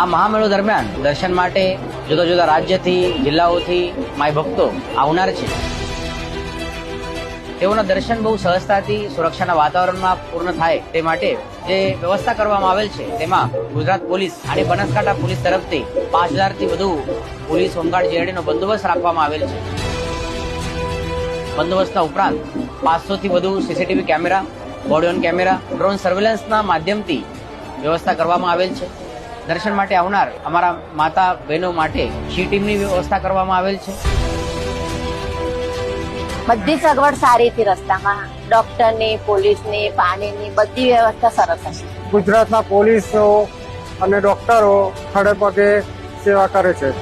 આ મહામેળો દરમિયાન દર્શન માટે જુદા જુદા રાજ્યથી, જિલ્લાઓથી માય ભક્તો આવનાર છે. તેઓના દર્શન બહુ સહજતાથી, સુરક્ષાના વાતાવરણમાં પૂર્ણ થાય તે માટે જે વ્યવસ્થા કરવામાં આવેલ છે, તેમાં ગુજરાત પોલીસ અને બનાસકાંઠા પોલીસ તરફથી પાંચ હજારથી વધુ પોલીસ હોમગાર્ડ જેડીનો બંદોબસ્ત રાખવામાં આવેલ છે. બંદોબસ્તના ઉપરાંત પાંચસોથી વધુ CCTV camera, body on camera, drone સર્વેલન્સના માધ્યમથી વ્યવસ્થા કરવામાં આવેલ છે. દર્શન માટે આવનાર અમારા માતા બહેનો માટે શી ટીમની વ્યવસ્થા કરવામાં આવેલ છે? બધી સગવડ સારી હતી રસ્તામાં. ડોક્ટરની પોલીસની પાણીની બધી વ્યવસ્થા સરસ હતી. ગુજરાતના પોલીસો અને ડોક્ટરો ખડે પગે સેવા કરે છે.